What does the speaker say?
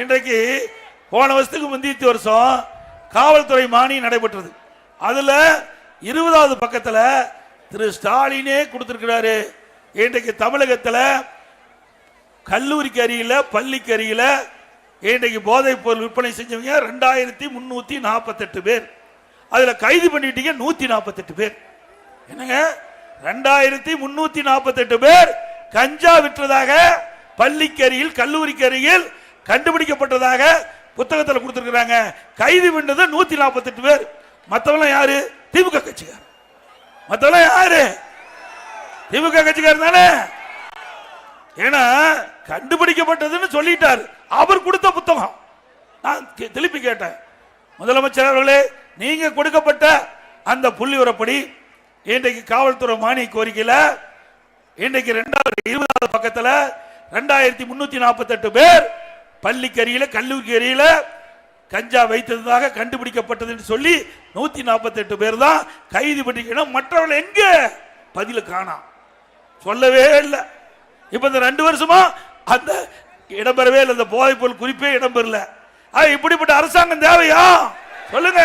இன்றைக்கு போன வருஷத்துக்கு முந்திய வருஷம் காவல்துறை மானி நடைபெற்றது. அதுல இருபதாவது பக்கத்தில் திரு ஸ்டாலினே கொடுத்திருக்கிறாரு. இன்றைக்கு தமிழகத்தில் கல்லூரிக்கு அருகில் பள்ளிக்கு அருகில் இன்றைக்கு போதைப் பொருள் விற்பனை செஞ்சவங்க ரெண்டாயிரத்தி முந்நூற்றி நாற்பத்தெட்டு பேர். அதில் கைது பண்ணிட்டீங்க நூற்றி நாற்பத்தெட்டு பேர். என்னங்க? ரெண்டாயிரத்தி முன்னூற்றி நாற்பத்தெட்டு பேர் கஞ்சா விற்றதாக பள்ளிக்கு அருகில் கல்லூரிக்கு அருகில் கண்டுபிடிக்கப்பட்டதாக புத்தகத்தில் கொடுத்துருக்குறாங்க. கைது பண்ணது நூற்றி நாற்பத்தெட்டு பேர். மற்றவெல்லாம் யாரு? திமுக கட்சிக்கார் மற்றவெல்லாம் யாரு? திமுக கட்சிக்கார் தானே? ஏன்னா கண்டுபிடிக்கப்பட்டதுன்னு சொல்லிட்டார். அவர் கொடுத்த புத்தகம். நான் திருப்பி கேட்டேன். முதலமைச்சர் அவர்களே நீங்க கொடுக்கப்பட்ட அந்த புள்ளி உரப்படி இன்றைக்கு காவல்துறை மானிய கோரிக்கையில் இன்றைக்கு ரெண்டாவது இருபதாவது பக்கத்தில் ரெண்டாயிரத்தி முன்னூத்தி நாற்பத்தெட்டு பேர் பள்ளிக்கு அருகில கஞ்சா வைத்ததாக கண்டுபிடிக்கப்பட்டதுன்னு சொல்லி நூத்தி நாற்பத்தெட்டு பேர் தான் கைது பண்ணிக்கணும் மற்றவர்கள் எங்க? பதில காணாம் சொல்லவே இல்லை. இப்ப இந்த ரெண்டு வருஷமா அந்த இடம்பெறவே இல்லை. இந்த போதைப்பொருள் குறிப்பே இடம்பெறல. இப்படிப்பட்ட அரசாங்கம் தேவையா? சொல்லுங்க.